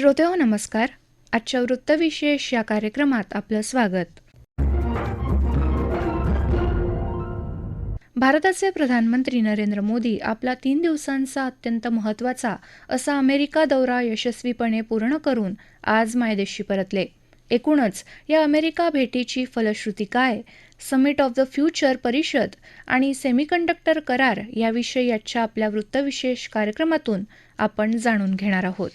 श्रोते हो नमस्कार. आजच्या वृत्तविशेष या कार्यक्रमात आपलं स्वागत. भारताचे प्रधानमंत्री नरेंद्र मोदी आपला तीन दिवसांचा अत्यंत महत्त्वाचा असा अमेरिका दौरा यशस्वीपणे पूर्ण करून आज मायदेशी परतले. एकूणच या अमेरिका भेटीची फलश्रुती काय? समिट ऑफ द फ्युचर परिषद आणि सेमीकंडक्टर करार याविषयी आजच्या आपल्या वृत्तविशेष कार्यक्रमातून आपण जाणून घेणार आहोत.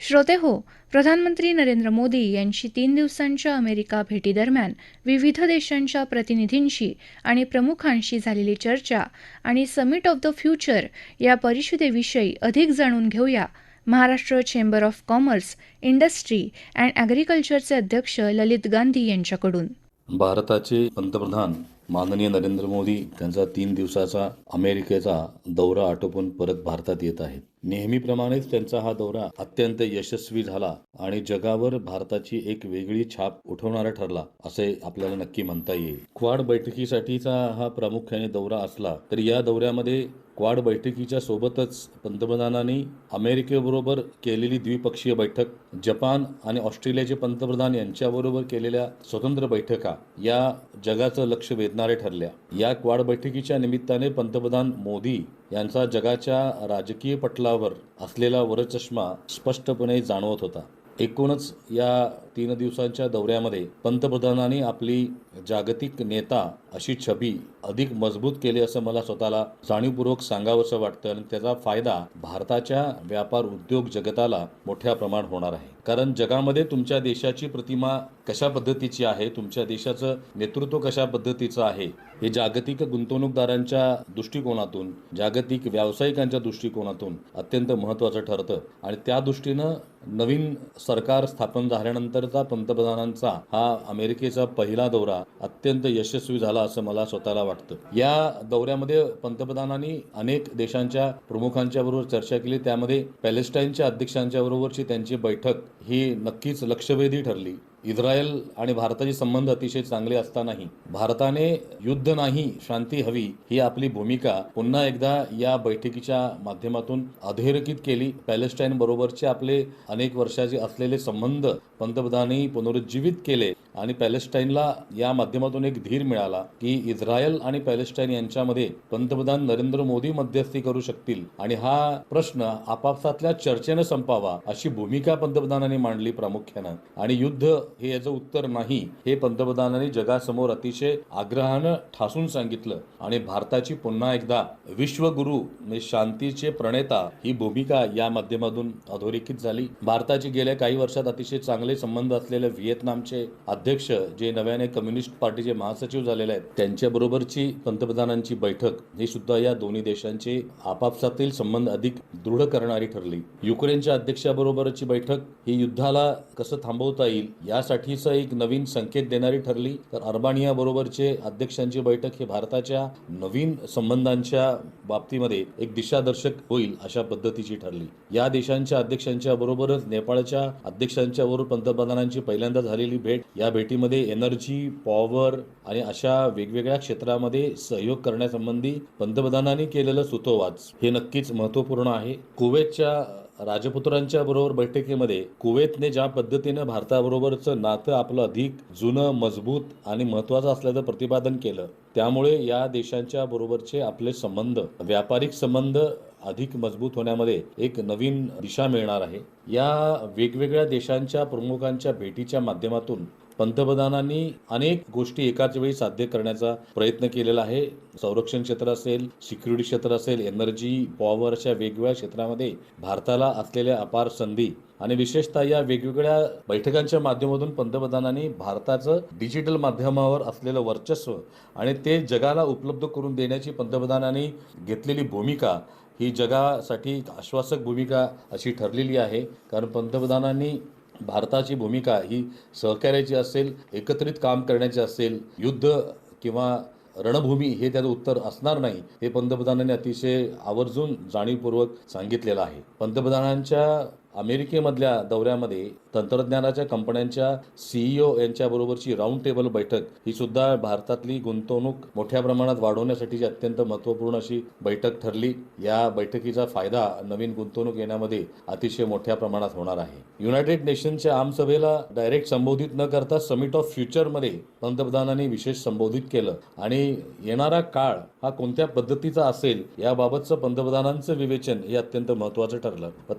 श्रोते हो प्रधानमंत्री नरेंद्र मोदी यांची तीन दिवसांच्या अमेरिका भेटीदरम्यान विविध देशांच्या प्रतिनिधींशी आणि प्रमुखांशी झालेली चर्चा आणि समिट ऑफ द फ्युचर या परिषदेविषयी अधिक जाणून घेऊया. Maharashtra chamber of commerce industry and ॲग्रिकल्चरचे अध्यक्ष ललित गांधी यांच्याकडून. भारताचे पंतप्रधान माननीय नरेंद्र मोदी त्यांचा तीन दिवसाचा अमेरिकेचा दौरा आटोपून परत भारतात येत आहेत. नेहमीप्रमाणेच त्यांचा हा दौरा अत्यंत यशस्वी झाला आणि जगावर भारताची एक वेगळी छाप उठवणारा ठरला असे आपल्याला नक्की म्हणता येईल. क्वाड बैठकीसाठीचा हा प्रामुख्याने दौरा असला तरी या दौऱ्यामध्ये क्वाड बैठकीच्या सोबतच पंतप्रधानांनी अमेरिकेबरोबर केलेली द्विपक्षीय बैठक जपान आणि ऑस्ट्रेलियाचे पंतप्रधान यांच्याबरोबर केलेल्या स्वतंत्र बैठका या जगाचं लक्ष वेधणारे ठरल्या. या क्वाड बैठकीच्या निमित्ताने पंतप्रधान मोदी यांचा जगाच्या राजकीय पटलावर असलेला वरचष्मा स्पष्टपणे जाणवत होता. एकूणच या तीन दिवसांच्या दौऱ्यामध्ये पंतप्रधानांनी आपली जागतिक नेता अशी छबी अधिक मजबूत केली असं मला स्वतःला जाणीवपूर्वक सांगावंसं वाटतं आणि त्याचा फायदा भारताच्या व्यापार उद्योग जगताला मोठ्या प्रमाणात होणार आहे. कारण जगामध्ये तुमच्या देशाची प्रतिमा कशा पद्धतीची आहे तुमच्या देशाचं नेतृत्व कशा पद्धतीचं आहे हे जागतिक गुंतवणूकदारांच्या दृष्टिकोनातून जागतिक व्यावसायिकांच्या दृष्टिकोनातून अत्यंत महत्त्वाचं ठरतं. आणि त्या दृष्टीनं नवीन सरकार स्थापन झाल्यानंतरचा पंतप्रधानांचा हा अमेरिकेचा पहिला दौरा अत्यंत यशस्वी झाला असं मला स्वतःला वाटतं. या दौऱ्यामध्ये पंतप्रधानांनी अनेक देशांच्या प्रमुखांच्या बरोबर चर्चा केली. त्यामध्ये पॅलेस्टाईनच्या अध्यक्षांच्या बरोबरची त्यांची बैठक ही नक्कीच लक्षवेधी ठरली. इस्रायल आणि भारताचे संबंध अतिशय चांगले असतानाही भारताने युद्ध नाही शांती हवी ही आपली भूमिका पुन्हा एकदा या बैठकीच्या माध्यमातून अधोरेखित केली. पॅलेस्टाईन बरोबरचे आपले अनेक वर्षाचे असलेले संबंध पंतप्रधानांनी पुनरुज्जीवित केले. आणि पॅलेस्टाईनला या माध्यमातून एक धीर मिळाला की इस्रायल आणि पॅलेस्टाईन यांच्यामध्ये पंतप्रधान नरेंद्र मोदी मध्यस्थी करू शकतील. आणि हा प्रश्न आपापसातल्या चर्चेनं संपावा अशी भूमिका पंतप्रधानांनी मांडली प्रामुख्यानं. आणि युद्ध हे याचं उत्तर नाही हे पंतप्रधानांनी जगासमोर अतिशय आग्रहानं ठासून सांगितलं. आणि भारताची पुन्हा एकदा विश्वगुरु शांतीचे प्रणेता ही भूमिका या माध्यमातून अधोरेखित झाली. भारताची गेल्या काही वर्षात अतिशय चांगले संबंध असलेले व्हिएतनामचे अध्यक्ष जे नव्याने कम्युनिस्ट पार्टीचे महासचिव झालेले आहेत त्यांच्याबरोबरची पंतप्रधानांची बैठक ही सुद्धा या दोन्ही देशांचे आपापसातील संबंध अधिक दृढ करणारी ठरली. युक्रेनच्या अध्यक्षाबरोबरची बैठक ही युद्धाला कसं थांबवता येईल यासाठीचं एक नवीन संकेत देणारी ठरली. तर अर्बानिया बरोबरचे अध्यक्षांची बैठक ही भारताच्या नवीन संबंधांच्या बाबतीमध्ये एक दिशादर्शक होईल अशा पद्धतीची ठरली. या देशांच्या अध्यक्षांच्या बरोबरच नेपाळच्या अध्यक्षांच्या बरोबर पंतप्रधानांची पहिल्यांदा झालेली भेट या या भेटीमध्ये एनर्जी पॉवर आणि अशा वेगवेगळ्या क्षेत्रामध्ये सहयोग करण्यासंबंधी पंतप्रधानांनी केलेलं सुतोवाच हे नक्कीच महत्त्वपूर्ण आहे. कुवेतच्या राजपुत्रांच्या बरोबर बैठकीमध्ये कुवेतने ज्या पद्धतीनं भारताबरोबरचं नातं आपलं अधिक जुनं मजबूत आणि महत्वाचं असल्याचं प्रतिपादन केलं त्यामुळे या देशांच्या बरोबरचे आपले संबंध व्यापारिक संबंध अधिक मजबूत होण्यामध्ये एक नवीन दिशा मिळणार आहे. या वेगवेगळ्या देशांच्या प्रमुखांच्या भेटीच्या माध्यमातून पंतप्रधानांनी अनेक गोष्टी एकाच वेळी साध्य करण्याचा प्रयत्न केलेला आहे. संरक्षण क्षेत्र असेल सिक्युरिटी क्षेत्र असेल एनर्जी पॉवर अशा वेगवेगळ्या क्षेत्रामध्ये भारताला असलेल्या अपार संधी आणि विशेषतः या वेगवेगळ्या बैठकांच्या माध्यमातून पंतप्रधानांनी भारताचं डिजिटल माध्यमावर असलेलं वर्चस्व आणि ते जगाला उपलब्ध करून देण्याची पंतप्रधानांनी घेतलेली भूमिका ही जगासाठी एक आश्वासक भूमिका अशी ठरलेली आहे. कारण पंतप्रधानांनी भारताची भूमिका ही सहकार्याची असेल एकत्रित काम करण्याची असेल युद्ध किंवा रणभूमी हे त्याचं उत्तर असणार नाही हे पंतप्रधानांनी अतिशय आवर्जून जाणीवपूर्वक सांगितलेलं आहे. पंतप्रधानांच्या अमेरिकेमधल्या दौऱ्यामध्ये तंत्रज्ञानाच्या कंपन्यांच्या सीईओ यांच्याबरोबरची राऊंड टेबल बैठक ही सुद्धा भारतातली गुंतवणूक मोठ्या प्रमाणात वाढवण्यासाठीची अत्यंत महत्त्वपूर्ण अशी बैठक ठरली. या बैठकीचा फायदा नवीन गुंतवणूक येण्यामध्ये अतिशय मोठ्या प्रमाणात होणार आहे. युनायटेड नेशनच्या आमसभेला डायरेक्ट संबोधित न करता समिट ऑफ फ्युचरमध्ये पंतप्रधानांनी विशेष संबोधित केलं. आणि येणारा काळ हा कोणत्या पद्धतीचा असेल याबाबतचं पंतप्रधानांचं विवेचन हे अत्यंत महत्त्वाचं ठरलं. व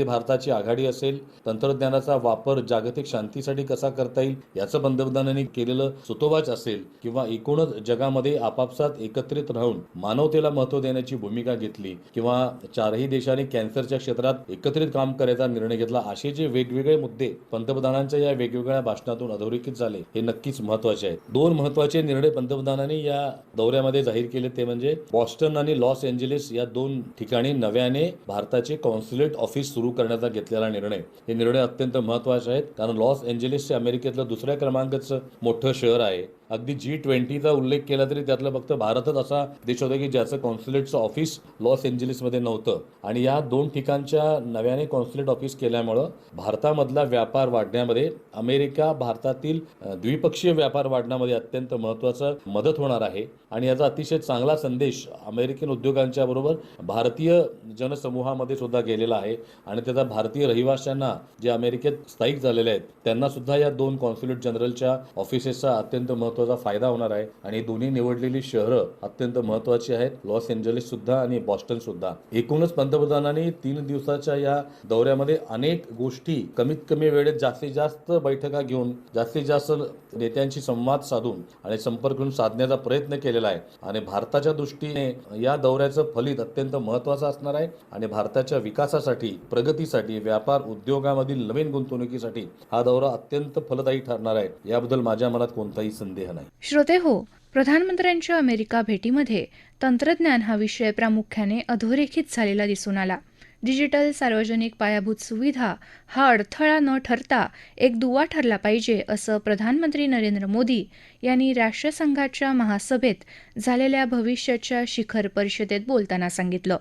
तंत्रज्ञानामधली भारताची आघाडी असेल तंत्रज्ञानाचा वापर जागतिक शांतीसाठी कसा करता येईल याचं पंतप्रधानांनी केलेलं सुतोवाच असेल किंवा एकूणच जगामध्ये आपापसात एकत्रित राहून मानवतेला महत्त्व देण्याची भूमिका घेतली किंवा चारही देशांनी कॅन्सरच्या क्षेत्रात एकत्रित काम करायचा निर्णय घेतला असे जे वेगवेगळे मुद्दे पंतप्रधानांच्या या वेगवेगळ्या भाषणातून अधोरेखित झाले हे नक्कीच महत्त्वाचे आहेत. दोन महत्त्वाचे निर्णय पंतप्रधानांनी या दौऱ्यामध्ये जाहीर केले ते म्हणजे बॉस्टन आणि लॉस एंजेलिस या दोन ठिकाणी नव्याने भारताचे कॉन्सुलेट ऑफिस सुरू करण्याचा घेतलेला निर्णय. हे निर्णय अत्यंत महत्त्वाचे आहेत कारण लॉस एंजेलिस हे अमेरिकेतलं दुसऱ्या क्रमांकाचं मोठं शहर आहे. अगदी जी ट्वेंटीचा उल्लेख केला तरी त्यातलं फक्त भारतच असा देश होता की ज्याचं कॉन्सुलेटचं ऑफिस लॉस एंजलिसमध्ये नव्हतं. आणि या दोन ठिकाणच्या नव्याने कॉन्सुलेट ऑफिस केल्यामुळं भारतामधला व्यापार वाढण्यामध्ये अमेरिका भारतातील द्विपक्षीय व्यापार वाढण्यामध्ये अत्यंत महत्त्वाचं मदत होणार आहे. आणि याचा अतिशय चांगला संदेश अमेरिकन उद्योगांच्या बरोबर भारतीय जनसमूहामध्ये सुद्धा गेलेला आहे. आणि त्याचा भारतीय रहिवाशांना जे अमेरिकेत स्थायिक झालेले आहेत त्यांना सुद्धा या दोन कॉन्सुलेट जनरलच्या ऑफिसेसचा अत्यंत महत्त्वाचा फायदा होणार आहे आणि दोन्ही निवडलेली शहरं अत्यंत महत्त्वाची आहेत. लॉस एंजलिस सुद्धा आणि बॉस्टन सुद्धा. एकूणच पंतप्रधानांनी तीन दिवसाच्या या दौऱ्यामध्ये अनेक गोष्टी कमीत कमी वेळेत जास्तीत जास्त बैठका घेऊन जास्तीत जास्त नेत्यांशी संवाद साधून आणि संपर्क करून साधण्याचा प्रयत्न केलेला आहे. आणि भारताच्या दृष्टीने या दौऱ्याचं फलित अत्यंत महत्वाचं असणार आहे. आणि भारताच्या विकासासाठी प्रगतीसाठी व्यापार उद्योगामधील नवीन गुंतवणुकीसाठी हा दौरा अत्यंत फलदायी ठरणार आहे. याबद्दल माझ्या मनात कोणताही संदेह नाही. श्रोते हो प्रधानमंत्र्यांच्या अमेरिका भेटीमध्ये तंत्रज्ञान हा विषय प्रामुख्याने अधोरेखित झालेला दिसून आला. डिजिटल सार्वजनिक पायाभूत सुविधा हा अडथळा न ठरता एक दुवा ठरला पाहिजे असं प्रधानमंत्री नरेंद्र मोदी यांनी राष्ट्रसंघाच्या महासभेत झालेल्या भविष्याच्या शिखर परिषदेत बोलताना सांगितलं.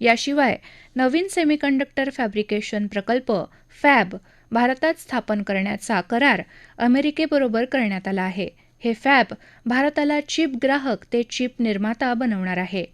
याशिवाय नवीन सेमीकंडक्टर फॅब्रिकेशन प्रकल्प फॅब भारतात स्थापन करण्याचा करार अमेरिकेबरोबर करण्यात आला आहे. हे फॅब भारताला चिप ग्राहक ते चिप निर्माता बनवणार आहे.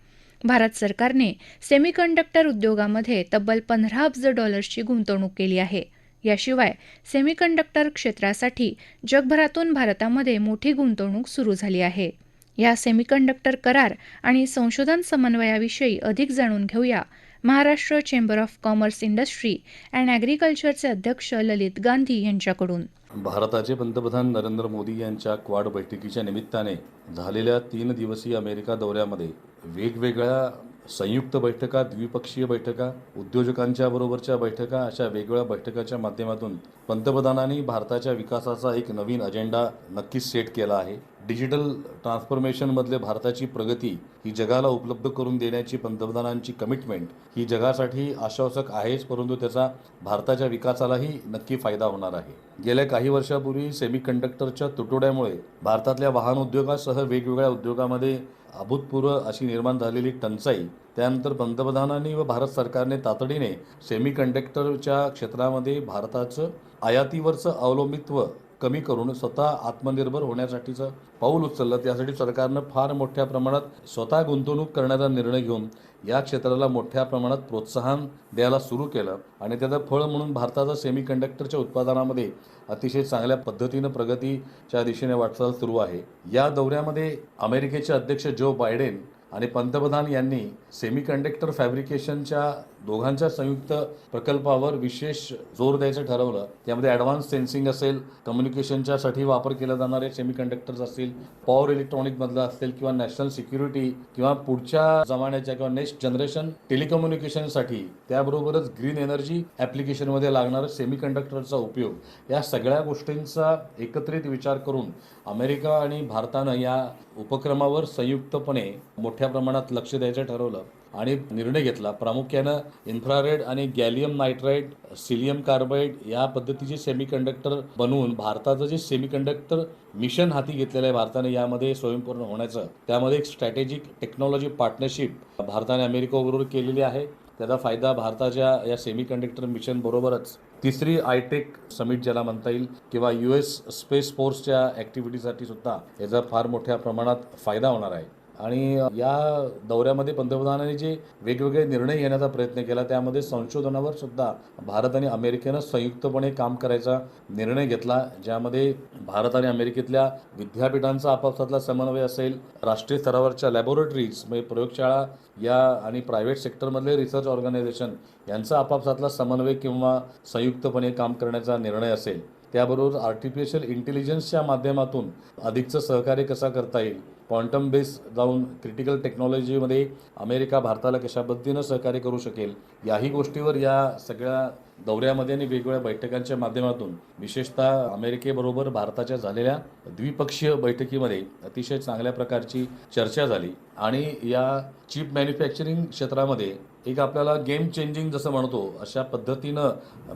भारत सरकारने सेमीकंडक्टर उद्योगामध्ये तब्बल पंधरा अब्ज डॉलर्सची गुंतवणूक केली आहे. याशिवाय सेमीकंडक्टर क्षेत्रासाठी जगभरातून भारतामध्ये मोठी गुंतवणूक सुरू झाली आहे. या सेमीकंडक्टर करार आणि संशोधन समन्वयाविषयी अधिक जाणून घेऊया Maharashtra chamber of commerce industry and ॲग्रिकल्चरचे अध्यक्ष ललित गांधी यांच्याकडून. भारताचे पंतप्रधान नरेंद्र मोदी यांच्या क्वाड बैठकीच्या निमित्ताने झालेल्या तीन दिवसीय अमेरिका दौऱ्यामध्ये वेगवेगळ्या संयुक्त बैठका द्विपक्षीय बैठका उद्योजकांच्या बरोबरच्या बैठका अशा वेगवेगळ्या बैठकाच्या माध्यमातून पंतप्रधानांनी भारताच्या विकासाचा एक नवीन अजेंडा नक्कीच सेट केला आहे. डिजिटल ट्रान्सफॉर्मेशनमधले भारताची प्रगती ही जगाला उपलब्ध करून देण्याची पंतप्रधानांची कमिटमेंट ही जगासाठी आश्वासक आहेच परंतु त्याचा भारताच्या विकासालाही नक्की फायदा होणार आहे. गेल्या काही वर्षापूर्वी सेमीकंडक्टरच्या तुटवड्यामुळे भारतातल्या वाहन उद्योगासह वेगवेगळ्या उद्योगामध्ये अभूतपूर्व अशी निर्माण झालेली टंचाई त्यानंतर पंतप्रधानांनी व भारत सरकारने तातडीने सेमीकंडक्टरच्या क्षेत्रामध्ये भारताचं आयातीवरचं अवलंबित्व कमी करून स्वतः आत्मनिर्भर होण्यासाठीचं पाऊल उचललं. त्यासाठी सरकारनं फार मोठ्या प्रमाणात स्वतः गुंतवणूक करण्याचा निर्णय घेऊन या क्षेत्राला मोठ्या प्रमाणात प्रोत्साहन द्यायला सुरू केलं. आणि त्याचं फळ म्हणून भारताचा सेमीकंडक्टरच्या उत्पादनामध्ये अतिशय चांगल्या पद्धतीनं प्रगतीच्या दिशेने वाटचाल सुरू आहे. या दौऱ्यामध्ये अमेरिकेचे अध्यक्ष जो बायडेन आणि पंतप्रधान यांनी सेमीकंडक्टर फॅब्रिकेशनच्या दोघांच्या संयुक्त प्रकल्पावर विशेष जोर द्यायचं ठरवलं. त्यामध्ये ॲडव्हान्स सेन्सिंग असेल कम्युनिकेशनच्यासाठी वापर केला जाणारे सेमीकंडक्टर्स असतील पॉवर इलेक्ट्रॉनिकमधलं असेल किंवा नॅशनल सिक्युरिटी किंवा पुढच्या जमान्याच्या किंवा नेक्स्ट जनरेशन टेलिकम्युनिकेशनसाठी त्याबरोबरच ग्रीन एनर्जी ॲप्लिकेशनमध्ये लागणारं सेमीकंडक्टरचा उपयोग. या सगळ्या गोष्टींचा एकत्रित विचार करून अमेरिका आणि भारतानं या उपक्रमावर संयुक्तपणे मोठ्या प्रमाणात लक्ष द्यायचं ठरवलं. आणि निर्णय घेतला. प्रामुख्यानं इन्फ्रारेड आणि गॅलियम नायट्राईड सिलियम कार्बाईड या पद्धतीचे सेमीकंडक्टर बनवून भारताचं जे सेमीकंडक्टर मिशन हाती घेतलेलं आहे भारताने यामध्ये स्वयंपूर्ण होण्याचं त्यामध्ये एक स्ट्रॅटेजिक टेक्नॉलॉजी पार्टनरशिप भारताने अमेरिकेबरोबर केलेली आहे. त्याचा फायदा भारताच्या या सेमीकंडक्टर मिशन बरोबरच तिसरी आयटेक समिट ज्याला म्हणता येईल किंवा यू एस स्पेस फोर्सच्या ॲक्टिव्हिटीसाठी सुद्धा याचा फार मोठ्या प्रमाणात फायदा होणार आहे. आणि या दौऱ्यामध्ये पंतप्रधानांनी जे वेगवेगळे निर्णय घेण्याचा प्रयत्न केला त्यामध्ये संशोधनावर सुद्धा भारत आणि अमेरिकेनं संयुक्तपणे काम करायचा निर्णय घेतला ज्यामध्ये भारत आणि अमेरिकेतल्या विद्यापीठांचा आपापसातला समन्वय असेल राष्ट्रीय स्तरावरच्या लॅबोरेटरीज म्हणजे प्रयोगशाळा या आणि प्रायव्हेट सेक्टरमधले रिसर्च ऑर्गनायझेशन यांचा आपापसातला समन्वय किंवा संयुक्तपणे काम करण्याचा निर्णय असेल. त्याबरोबर आर्टिफिशियल इंटेलिजन्सच्या माध्यमातून अधिकचं सहकार्य कसा करता येईल क्वांटम बेस जाऊन क्रिटिकल टेक्नॉलॉजीमध्ये अमेरिका भारताला कशा पद्धतीनं सहकार्य करू शकेल याही गोष्टीवर या सगळ्या दौऱ्यामध्ये आणि वेगवेगळ्या बैठकांच्या माध्यमातून विशेषतः अमेरिकेबरोबर भारताच्या झालेल्या द्विपक्षीय बैठकीमध्ये अतिशय चांगल्या प्रकारची चर्चा झाली. आणि या चिप मॅन्युफॅक्चरिंग क्षेत्रामध्ये एक आपल्याला गेम चेंजिंग जसं म्हणतो अशा पद्धतीनं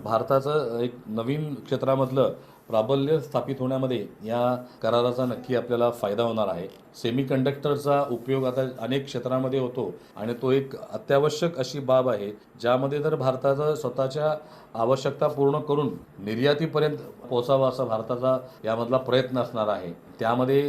भारताचं एक नवीन क्षेत्रामधलं प्राबल्य स्थापित होण्यामध्ये या कराराचा नक्की आपल्याला फायदा होणार आहे. सेमी कंडक्टरचा उपयोग आता अनेक क्षेत्रामध्ये होतो आणि तो एक अत्यावश्यक अशी बाब आहे ज्यामध्ये जर भारताचं स्वतःच्या आवश्यकता पूर्ण करून निर्यातीपर्यंत पोचावा असा भारताचा यामधला प्रयत्न असणार आहे. त्यामध्ये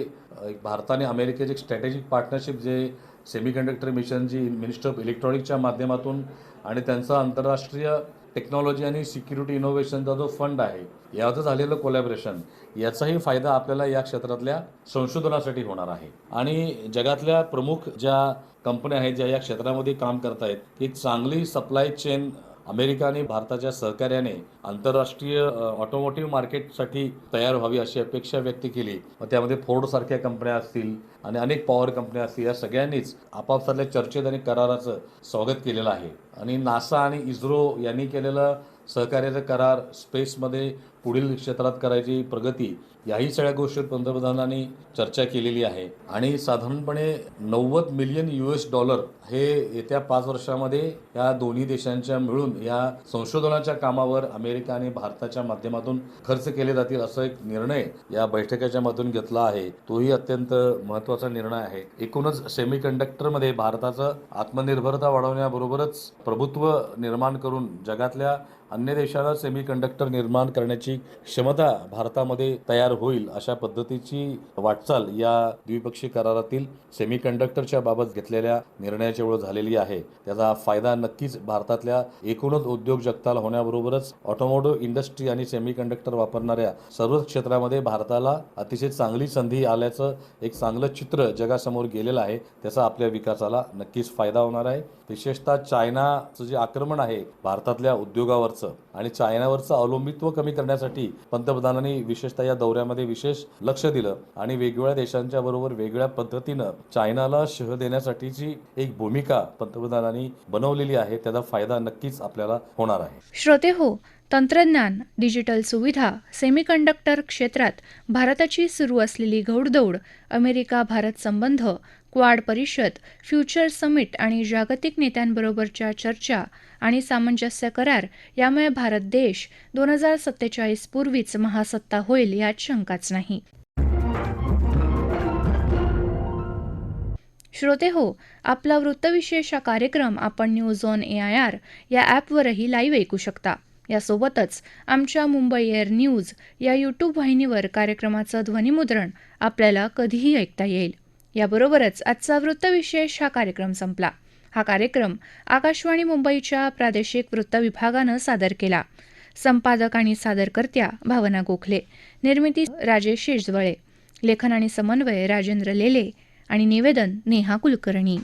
एक भारताने अमेरिकेचे एक स्ट्रॅटेजिक पार्टनरशिप जे सेमी कंडक्टर मिशनची मिनिस्टर ऑफ इलेक्ट्रॉनिकच्या माध्यमातून आणि त्यांचा आंतरराष्ट्रीय टेक्नॉलॉजी आणि सिक्युरिटी इनोव्हेशनचा जो फंड आहे याचं झालेलं कोलॅबरेशन याचाही फायदा आपल्याला या क्षेत्रातल्या संशोधनासाठी होणार आहे. आणि जगातल्या प्रमुख ज्या कंपन्या आहेत ज्या या क्षेत्रामध्ये काम करत आहेत एक चांगली सप्लाय चेन अमेरिका आणि भारताच्या सहकार्याने आंतरराष्ट्रीय ऑटोमोटिव्ह मार्केटसाठी तयार व्हावी अशी अपेक्षा व्यक्त केली. व त्यामध्ये फोर्डसारख्या कंपन्या असतील आणि अनेक पॉवर कंपन्या असतील या सगळ्यांनीच आपापसातल्या चर्चेत आणि कराराचं स्वागत केलेलं आहे. आणि नासा आणि इस्रो यांनी केलेलं सहकार्याचा करार स्पेसमध्ये पुढील क्षेत्रात करायची प्रगती याही सगळ्या गोष्टीवर पंतप्रधानांनी चर्चा केलेली आहे. आणि साधारणपणे नव्वद मिलियन यू एस डॉलर हे येत्या पाच वर्षामध्ये या दोन्ही देशांच्या मिळून या संशोधनाच्या कामावर अमेरिका आणि भारताच्या माध्यमातून खर्च केले जातील असा एक निर्णय या बैठकीच्या मधून घेतला आहे. तोही अत्यंत महत्त्वाचा निर्णय आहे. एकूणच सेमी कंडक्टरमध्ये भारताचं आत्मनिर्भरता वाढवण्याबरोबरच प्रभुत्व निर्माण करून जगातल्या अन्य देशाला सेमी कंडक्टर निर्माण करण्याची क्षमता भारतामध्ये तयार होईल अशा पद्धतीची वाटचाल या द्विपक्षीय करारातील सेमी कंडक्टरच्या बाबत घेतलेल्या निर्णयाच्या वेळ झालेली आहे. त्याचा फायदा नक्कीच भारतातल्या एकूणच उद्योग जगताला होण्याबरोबरच ऑटोमोटिव्ह इंडस्ट्री आणि सेमी कंडक्टर वापरणाऱ्या सर्वच क्षेत्रामध्ये भारताला अतिशय चांगली संधी आल्याचं एक चांगलं चित्र जगासमोर गेलेलं आहे. त्याचा आपल्या विकासाला नक्कीच फायदा होणार आहे. विशेषतः चायनाचं जे आक्रमण आहे भारतातल्या उद्योगावरचं आणि चायनावरचं अवलंबित्व कमी करण्यासाठी पंतप्रधानांनी विशेषतः या दौऱ्यामध्ये विशेष लक्ष दिलं आणि वेगवेगळ्या देशांच्या बरोबर वेगळ्या पद्धतीनं चायनाला शह देण्यासाठीची एक भूमिका पंतप्रधानांनी बनवलेली आहे. त्याचा फायदा नक्कीच आपल्याला होणार आहे. श्रोते हो तंत्रज्ञान डिजिटल सुविधा सेमीकंडक्टर क्षेत्रात भारताची सुरू असलेली घौडदौड अमेरिका भारत संबंध क्वाड परिषद फ्युचर समिट आणि जागतिक नेत्यांबरोबरच्या चर्चा आणि सामंजस्य करार यामुळे भारत देश दोन हजार सत्तेचाळीस पूर्वीच महासत्ता होईल यात शंकाच नाही. श्रोते हो आपला वृत्तविशेष हा कार्यक्रम आपण news on A I R या ॲपवरही लाईव्ह ऐकू शकता. यासोबतच आमच्या मुंबई एअर न्यूज या यूट्यूब वाहिनीवर कार्यक्रमाचं ध्वनिमुद्रण आपल्याला कधीही ऐकता येईल. याबरोबरच आजचा वृत्तविशेष हा कार्यक्रम संपला. हा कार्यक्रम आकाशवाणी मुंबईच्या प्रादेशिक वृत्त विभागानं सादर केला. संपादक आणि सादरकर्त्या भावना गोखले निर्मिती राजेश शेजवळे लेखन आणि समन्वय राजेंद्र लेले आणि निवेदन नेहा कुलकर्णी.